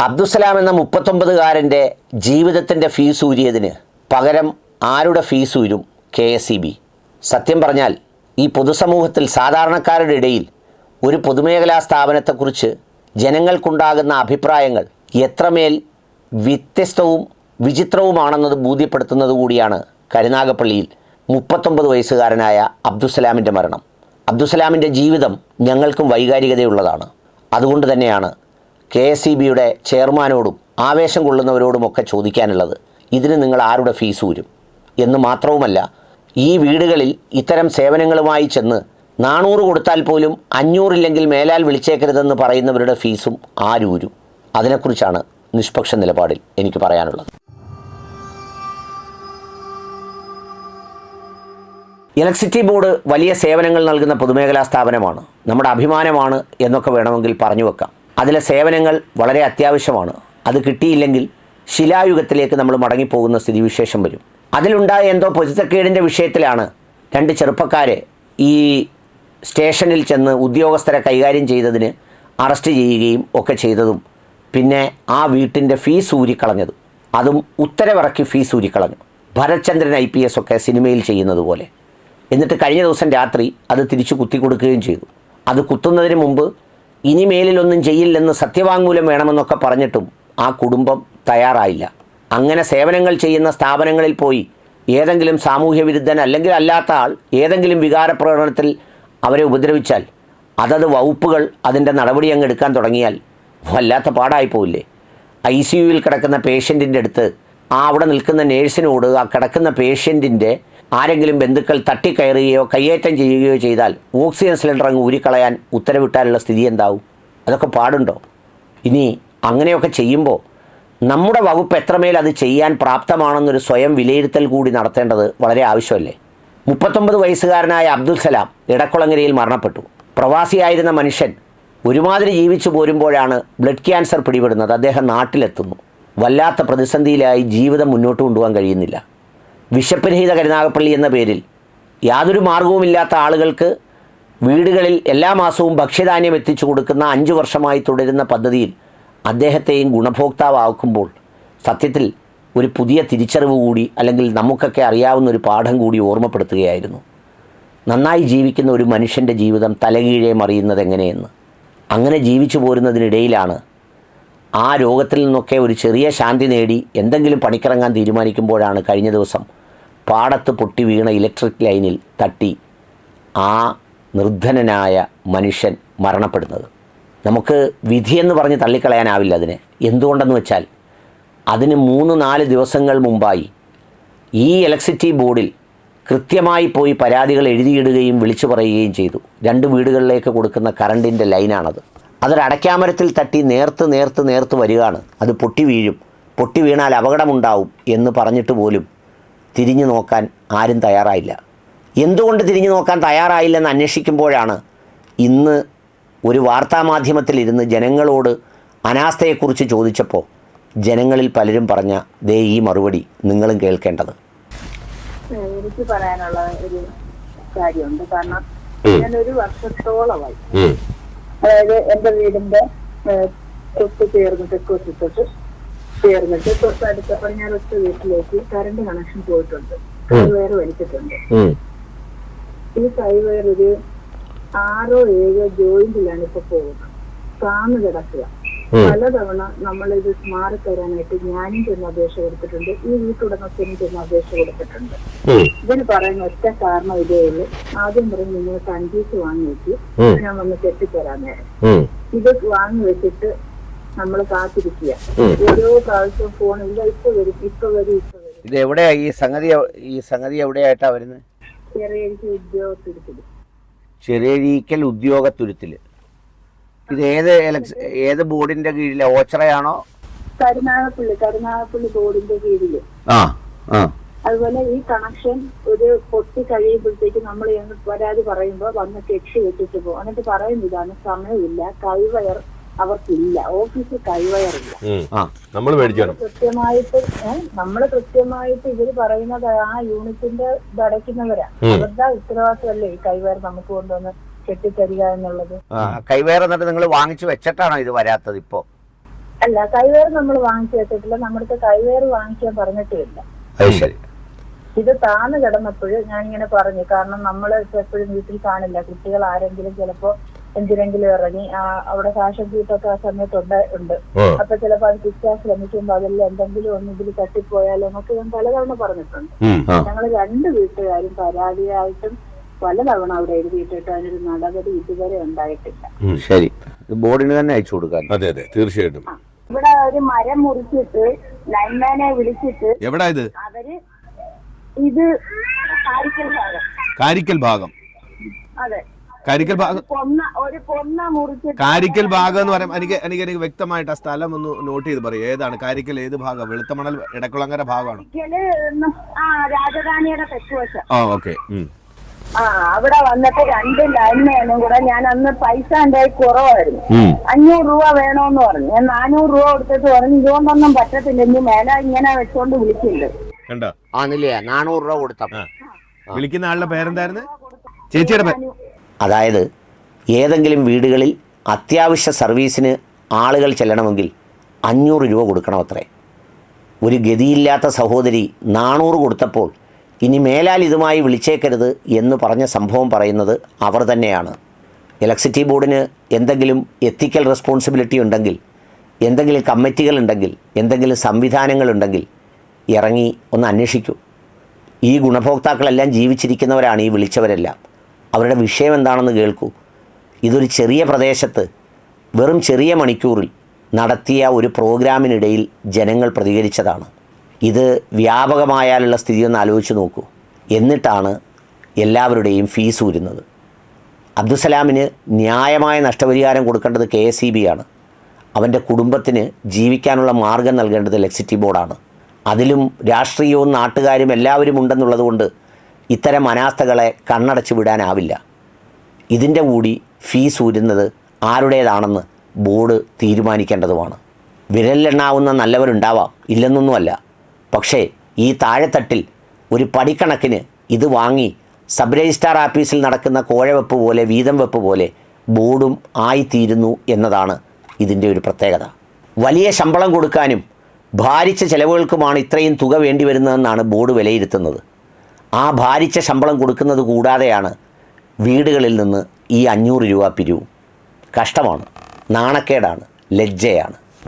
അബ്ദുസലാം എന്ന മുപ്പത്തൊമ്പതുകാരന്റെ ജീവിതത്തിന്റെ ഫീസ് ഊരിയതിന് പകരം ആരുടെ ഫീസ് ഊരും കെ എസ് ഇ ബി? സത്യം പറഞ്ഞാൽ ഈ പൊതുസമൂഹത്തിൽ സാധാരണക്കാരുടെ ഇടയിൽ ഒരു പൊതുമേഖലാ സ്ഥാപനത്തെക്കുറിച്ച് ജനങ്ങൾക്കുണ്ടാകുന്ന അഭിപ്രായങ്ങൾ എത്രമേൽ വ്യത്യസ്തവും വിചിത്രവുമാണെന്നത് ബോധ്യപ്പെടുത്തുന്നത് കൂടിയാണ് കരുനാഗപ്പള്ളിയിൽ മുപ്പത്തൊമ്പത് വയസ്സുകാരനായ അബ്ദുസലാമിന്റെ മരണം. അബ്ദുസലാമിന്റെ ജീവിതം ഞങ്ങൾക്കും വൈകാരികതയുള്ളതാണ്. അതുകൊണ്ട് തന്നെയാണ് കെ എസ് ഇ ബിയുടെ ചെയർമാനോടും ആവേശം കൊള്ളുന്നവരോടുമൊക്കെ ചോദിക്കാനുള്ളത് ഇതിന് നിങ്ങൾ ആരുടെ ഫീസ് വരും എന്ന് മാത്രവുമല്ല ഈ വീടുകളിൽ ഇത്തരം സേവനങ്ങളുമായി ചെന്ന് നാനൂറ് കൊടുത്താൽ പോലും അഞ്ഞൂറില്ലെങ്കിൽ മേലാൽ വിളിച്ചേക്കരുതെന്ന് പറയുന്നവരുടെ ഫീസും ആരൂരും അതിനെക്കുറിച്ചാണ് നിഷ്പക്ഷ നിലപാടിൽ എനിക്ക് പറയാനുള്ളത്. ഇലക്ട്രിസിറ്റി ബോർഡ് വലിയ സേവനങ്ങൾ നൽകുന്ന പൊതുമേഖലാ സ്ഥാപനമാണ്. നമ്മുടെ അഭിമാനമാണ് എന്നൊക്കെ വേണമെങ്കിൽ പറഞ്ഞു വെക്കാം. അതിലെ സേവനങ്ങൾ വളരെ അത്യാവശ്യമാണ്. അത് കിട്ടിയില്ലെങ്കിൽ ശിലായുഗത്തിലേക്ക് നമ്മൾ മടങ്ങിപ്പോകുന്ന സ്ഥിതിവിശേഷം വരും. അതിലുണ്ടായ എന്തോ പൊരുത്തക്കേടിന്റെ വിഷയത്തിലാണ് രണ്ട് ചെറുപ്പക്കാരെ ഈ സ്റ്റേഷനിൽ ചെന്ന് ഉദ്യോഗസ്ഥരെ കൈകാര്യം ചെയ്തതിന് അറസ്റ്റ് ചെയ്യുകയും ഒക്കെ ചെയ്തതും പിന്നെ ആ വീട്ടിന്റെ ഫീസ് ഊരിക്കളഞ്ഞതും. അതും ഉത്തരവിറക്കി ഫീസ് ഊരിക്കളഞ്ഞു. ഭരത്ചന്ദ്രൻ ഐ പി എസ് ഒക്കെ സിനിമയിൽ ചെയ്യുന്നത് പോലെ. എന്നിട്ട് കഴിഞ്ഞ ദിവസം രാത്രി അത് തിരിച്ചു കുത്തിക്കൊടുക്കുകയും ചെയ്തു. അത് കുത്തുന്നതിന് മുമ്പ് ഇനി മേലിലൊന്നും ചെയ്യില്ലെന്ന് സത്യവാങ്മൂലം വേണമെന്നൊക്കെ പറഞ്ഞിട്ടും ആ കുടുംബം തയ്യാറായില്ല. അങ്ങനെ സേവനങ്ങൾ ചെയ്യുന്ന സ്ഥാപനങ്ങളിൽ പോയി ഏതെങ്കിലും സാമൂഹ്യ വിരുദ്ധൻ അല്ലെങ്കിൽ അല്ലാത്ത ആൾ ഏതെങ്കിലും വികാരപ്രകടനത്തിൽ അവരെ ഉപദ്രവിച്ചാൽ അതത് വകുപ്പുകൾ അതിന്റെ നടപടി അങ്ങ് എടുക്കാൻ തുടങ്ങിയാൽ വല്ലാത്ത പാടായി പോവില്ലേ? ഐ സി യുവിൽ കിടക്കുന്ന പേഷ്യന്റിന്റെ അടുത്ത് ആ അവിടെ നിൽക്കുന്ന നേഴ്സിനോട് ആ കിടക്കുന്ന പേഷ്യന്റിന്റെ ആരെങ്കിലും ബന്ധുക്കൾ തട്ടിക്കയറുകയോ കയ്യേറ്റം ചെയ്യുകയോ ചെയ്താൽ ഓക്സിജൻ സിലിണ്ടർ അങ്ങ് ഊരിക്കളയാൻ ഉത്തരവിട്ടാലുള്ള സ്ഥിതി എന്താവും? അതൊക്കെ പാടുണ്ടോ? ഇനി അങ്ങനെയൊക്കെ ചെയ്യുമ്പോൾ നമ്മുടെ വകുപ്പ് എത്രമേൽ അത് ചെയ്യാൻ പ്രാപ്തമാണെന്നൊരു സ്വയം വിലയിരുത്തൽ കൂടി നടത്തേണ്ടത് വളരെ ആവശ്യമല്ലേ? മുപ്പത്തൊമ്പത് വയസ്സുകാരനായ അബ്ദുൽ സലാം ഇടക്കുളങ്ങരയിൽ മരണപ്പെട്ടു. പ്രവാസിയായിരുന്ന മനുഷ്യൻ ഒരുമാതിരി ജീവിച്ചു പോരുമ്പോഴാണ് ബ്ലഡ് ക്യാൻസർ പിടിപെടുന്നത്. അദ്ദേഹം നാട്ടിലെത്തുന്നു. വല്ലാത്ത പ്രതിസന്ധിയിലായി ജീവിതം മുന്നോട്ട് കൊണ്ടുപോകാൻ കഴിയുന്നില്ല. വിശപ്പരഹിത കരുനാഗപ്പള്ളി എന്ന പേരിൽ യാതൊരു മാർഗവുമില്ലാത്ത ആളുകൾക്ക് വീടുകളിൽ എല്ലാ മാസവും ഭക്ഷ്യധാന്യം എത്തിച്ചു കൊടുക്കുന്ന അഞ്ചു വർഷമായി തുടരുന്ന പദ്ധതിയിൽ അദ്ദേഹത്തെയും ഗുണഭോക്താവാക്കുമ്പോൾ സത്യത്തിൽ ഒരു പുതിയ തിരിച്ചറിവ് കൂടി അല്ലെങ്കിൽ നമുക്കൊക്കെ അറിയാവുന്ന ഒരു പാഠം കൂടി ഓർമ്മപ്പെടുത്തുകയായിരുന്നു. നന്നായി ജീവിക്കുന്ന ഒരു മനുഷ്യന്റെ ജീവിതം തലകീഴെ മറിയുന്നത് എങ്ങനെയെന്ന്. അങ്ങനെ ജീവിച്ചു പോരുന്നതിനിടയിലാണ് ആ രോഗത്തിൽ നിന്നൊക്കെ ഒരു ചെറിയ ശാന്തി നേടി എന്തെങ്കിലും പണിക്കിറങ്ങാൻ തീരുമാനിക്കുമ്പോഴാണ് കഴിഞ്ഞ ദിവസം പാടത്ത് പൊട്ടി വീണ ഇലക്ട്രിക് ലൈനിൽ തട്ടി ആ നിർദ്ധനനായ മനുഷ്യൻ മരണപ്പെടുന്നത്. നമുക്ക് വിധിയെന്ന് പറഞ്ഞ് തള്ളിക്കളയാനാവില്ല അതിനെ. എന്തുകൊണ്ടെന്ന് വെച്ചാൽ അതിന് മൂന്ന് നാല് ദിവസങ്ങൾ മുമ്പായി ഈ ഇലക്ട്രിസിറ്റി ബോർഡിൽ കൃത്യമായി പോയി പരാതികൾ എഴുതിയിടുകയും വിളിച്ചു പറയുകയും ചെയ്തു. രണ്ട് വീടുകളിലേക്ക് കൊടുക്കുന്ന കറണ്ടിന്റെ ലൈനാണത്. അതൊരു അടയ്ക്കാമരത്തിൽ തട്ടി നേർത്ത് നേർത്ത് നേർത്ത് വരികയാണ്. അത് പൊട്ടി വീഴും. പൊട്ടി വീണാൽ അപകടമുണ്ടാവും എന്ന് പറഞ്ഞിട്ട് പോലും തിരിഞ്ഞു നോക്കാൻ ആരും തയ്യാറായില്ല. എന്തുകൊണ്ട് തിരിഞ്ഞു നോക്കാൻ തയ്യാറായില്ലെന്ന് അന്വേഷിക്കുമ്പോഴാണ് ഇന്ന് ഒരു വാർത്താമാധ്യമത്തിലിരുന്ന് ജനങ്ങളോട് അനാസ്ഥയെക്കുറിച്ച് ചോദിച്ചപ്പോൾ ജനങ്ങളിൽ പലരും പറഞ്ഞ ദേ ഈ മറുപടി നിങ്ങളും കേൾക്കേണ്ടത്. എനിക്ക് പറയാനുള്ള ഒരു കാര്യമുണ്ട്. കാരണം ഞാൻ ഒരു വർഷത്തോളമായി അതായത് എന്റെ വീടിന്റെ തൊട്ട് ചേർന്ന് തെക്കോട്ടിട്ട് ചേർന്നിട്ട് തൊട്ടടുത്ത പടിഞ്ഞാറൊറ്റ വീട്ടിലേക്ക് കറണ്ട് കണക്ഷൻ പോയിട്ടുണ്ട്. കൈവയർ വലിച്ചിട്ടുണ്ട്. ഈ കൈവയർ ഒരു ആറോ ഏഴോ ജോയിന്റിലാണ് ഇപ്പൊ പോകുന്നത്. താന്ന് കിടക്കുക. പലതവണ നമ്മൾ ഇത് മാറി തരാനായിട്ട് ഞാനും ചെന്ന് അപേക്ഷ കൊടുത്തിട്ടുണ്ട്. ഈ വീട്ടുടമസ്ഥനും ചെന്ന് അപേക്ഷ കൊടുത്തിട്ടുണ്ട്. ഇതിന് പറയുന്ന ഒറ്റ കാരണം ഇതേ ഉള്ളൂ. ആദ്യം പറഞ്ഞ് നിങ്ങൾ കണ്ടീസ് വാങ്ങി വെച്ച് ഞാൻ വന്ന് കെട്ടിത്തരാൻ നേരം ഇത് വാങ്ങി വെച്ചിട്ട് നമ്മൾ കാത്തിരിക്കുക. ഓരോ പ്രാവശ്യം ഫോൺ ഇല്ല ഇപ്പൊ വരും ഇപ്പൊ വരും ഇപ്പൊ വരും. ഇത് എവിടെയാ ഈ സംഗതി ഈ സംഗതി എവിടെയായിട്ടാ വരുന്നത് ചെറിയ ഉദ്യോഗത്തിരുത്തിൽ. ചെറിയ രീക്കൽ ഉദ്യോഗത്തുരുത്തിൽ ഇത് ഏത് എലക്ഷൻ ഏത് ബോർഡിന്റെ കീഴിലെ? ഓച്ചറയാണോ? കരുനാഗപ്പള്ളി കരുനാഗപ്പള്ളി ബോർഡിന്റെ കീഴിൽ. ആ ആ. അതുപോലെ ഈ കണക്ഷൻ ഒരു പൊട്ടി കഴിയുമ്പോഴത്തേക്ക് നമ്മൾ പരാതി പറയുമ്പോൾ വന്ന് കെട്ടി വെച്ചിട്ട് പോകും. എന്നിട്ട് പറയുന്നില്ല സമയമില്ല കൈവയർ അവർക്കില്ല. ഓഫീസിൽ കൈവയറില്ല. നമ്മൾ കൃത്യമായിട്ട് നമ്മൾ കൃത്യമായിട്ട് ഇവർ പറയുന്നത് ആ യൂണിറ്റിന്റെ അടയ്ക്കുന്നവരാ അവരുടെ ഉത്തരവാദിത്തമല്ലേ ഈ കൈവയർ നമുക്ക് കൊണ്ടുവന്ന് കെട്ടിത്തരിക എന്നുള്ളത്? കൈവയർ എന്നിട്ട് നിങ്ങൾ വാങ്ങിച്ചു വെച്ചിട്ടാണോ ഇത് വരാത്തത് ഇപ്പോ? അല്ല കൈവയർ നമ്മൾ വാങ്ങിച്ചു വെച്ചിട്ടില്ല. നമ്മുടെ കൈവയർ വാങ്ങിക്കാൻ പറഞ്ഞിട്ടില്ല ശരി. ഇത് താന്ന് കിടന്നപ്പോൾ ഇങ്ങനെ പറഞ്ഞു. കാരണം നമ്മൾ എപ്പോഴും വീട്ടിൽ കാണില്ല. കുട്ടികൾ ആരെങ്കിലും ചിലപ്പോ എന്തിനെങ്കിലും ഇറങ്ങി ആ, അവിടെ ഫാഷൻ ഷൂട്ടൊക്കെ ആ സമയത്ത് ഉണ്ട് ഉണ്ട്. അപ്പൊ ചിലപ്പോ അത് കിട്ടാൻ ശ്രമിക്കുമ്പോ അതിൽ എന്തെങ്കിലും ഒന്ന് ഇതിൽ തട്ടിപ്പോയാലോ എന്നൊക്കെ ഞാൻ പലതവണ പറഞ്ഞിട്ടുണ്ട്. ഞങ്ങൾ രണ്ട് വീട്ടുകാരും പരാതിയായിട്ടും പലതവണ അവിടെ എഴുതിയിട്ടിട്ട് അതിനൊരു നടപടി ഇതുവരെ ഉണ്ടായിട്ടില്ല. ശരി. ബോർഡിന് തന്നെ അയച്ചു കൊടുക്കാം അതെ അതെ. തീർച്ചയായിട്ടും. ഇവിടെ ഒരു മരം മുറിച്ചിട്ട് ലൈൻമാനെ വിളിച്ചിട്ട് എവിടാ ഇത്? അവർ ഇത് കാരിക്കൽ ഭാഗം. കാരിക്കൽ ഭാഗം. അതെ. കാരിക്കൽ ഭാഗം കാരിക്കൽ ഭാഗം എന്ന് പറയുമ്പോൾ എനിക്ക് എനിക്ക് എനിക്ക് വ്യക്തമായിട്ട് ആ സ്ഥലം ഒന്ന് നോട്ട് ചെയ്ത് പറയും. ഏതാണ്? കാരിക്കൽ ഏത് ഭാഗം? വെളുത്തമണൽ ഇടക്കുളങ്ങര ഭാഗമാണ്? ഒരിക്കൽ ആ രാജധാനിയുടെ തെക്കുവശം. ആ ഓക്കെ. ആ അവിടെ വന്നിട്ട് രണ്ട് ലൈൻമാനും കൂടെ ഞാൻ അന്ന് പൈസ എന്റെ കുറവായിരുന്നു. അഞ്ഞൂറ് രൂപ വേണോന്ന് പറഞ്ഞു. ഞാൻ നാനൂറ് രൂപ കൊടുത്തിട്ട് പറഞ്ഞു ഇതുകൊണ്ടൊന്നും പറ്റത്തില്ല. ഇനി മേല ഇങ്ങനെ വെച്ചോണ്ട് വിളിക്കുന്നുണ്ട് കണ്ടോ? ആന്നില്ലേ നാനൂറ് രൂപ കൊടുത്ത വിളിക്കുന്ന ആളുടെ പേരെന്തായിരുന്നു? ചേച്ചിയുടെ പേര് അതായത് ഏതെങ്കിലും വീടുകളിൽ അത്യാവശ്യ സർവീസിന് ആളുകൾ ചെല്ലണമെങ്കിൽ അഞ്ഞൂറ് രൂപ കൊടുക്കണം അത്രേ. ഒരു ഗതിയില്ലാത്ത സഹോദരി നാനൂറ് കൊടുത്തപ്പോൾ ഇനി മേലാൽ ഇതുമായി വിളിച്ചേക്കരുത് എന്ന് പറഞ്ഞ സംഭവം പറയുന്നത് അവർ തന്നെയാണ്. ഇലക്ട്രിസിറ്റി ബോർഡിന് എന്തെങ്കിലും എത്തിക്കൽ റെസ്പോൺസിബിലിറ്റി ഉണ്ടെങ്കിൽ എന്തെങ്കിലും കമ്മിറ്റികൾ ഉണ്ടെങ്കിൽ എന്തെങ്കിലും സംവിധാനങ്ങളുണ്ടെങ്കിൽ ഇറങ്ങി ഒന്ന് അന്വേഷിക്കൂ. ഈ ഗുണഭോക്താക്കളെല്ലാം ജീവിച്ചിരിക്കുന്നവരാണ് ഈ വിളിച്ചവരെല്ലാം. അവരുടെ വിഷയം എന്താണെന്ന് കേൾക്കൂ. ഇതൊരു ചെറിയ പ്രദേശത്ത് വെറും ചെറിയ മണിക്കൂറിൽ നടത്തിയ ഒരു പ്രോഗ്രാമിനിടയിൽ ജനങ്ങൾ പ്രതികരിച്ചതാണ്. ഇത് വ്യാപകമായാലുള്ള സ്ഥിതി ഒന്ന് ആലോചിച്ച് നോക്കൂ. എന്നിട്ടാണ് എല്ലാവരുടെയും ഫീസ് ഊരുന്നത്. അബ്ദുസലാമിന് ന്യായമായ നഷ്ടപരിഹാരം കൊടുക്കേണ്ടത് കെ എസ് ഇ ബി ആണ് അവന്റെ കുടുംബത്തിന് ജീവിക്കാനുള്ള മാർഗം നൽകേണ്ടത് ഇലക്ട്രിസിറ്റി ബോർഡാണ്. അതിലും രാഷ്ട്രീയവും നാട്ടുകാരും എല്ലാവരും ഉണ്ടെന്നുള്ളത് കൊണ്ട് ഇത്തരം അനാസ്ഥകളെ കണ്ണടച്ചു വിടാനാവില്ല. ഇതിന്റെ കൂടി ഫീസ് ഊരുന്നത് ആരുടേതാണെന്ന് ബോർഡ് തീരുമാനിക്കേണ്ടതുമാണ്. വിരലിലെണ്ണാവുന്ന നല്ലവരുണ്ടാവാം ഇല്ലെന്നൊന്നുമല്ല. പക്ഷേ ഈ താഴെത്തട്ടിൽ ഒരു പടിക്കണക്കിന് ഇത് വാങ്ങി സബ് രജിസ്ട്രാർ ആഫീസിൽ നടക്കുന്ന കോഴവെപ്പ് പോലെ വീതം വെപ്പ് പോലെ ബോർഡും ആയിത്തീരുന്നു എന്നതാണ് ഇതിന്റെ ഒരു പ്രത്യേകത. വലിയ ശമ്പളം കൊടുക്കാനും ഭാരിച്ച ചെലവുകൾക്കുമാണ് ഇത്രയും തുക വേണ്ടി വരുന്നതെന്നാണ് ബോർഡ് വിലയിരുത്തുന്നത്. ആ ഭാരിച്ച ശമ്പളം കൊടുക്കുന്നത് കൂടാതെയാണ് വീടുകളിൽ നിന്ന് ഈ അഞ്ഞൂറ് രൂപ പിരിവും. കഷ്ടമാണ്. നാണക്കേടാണ്. ലജ്ജയാണ്.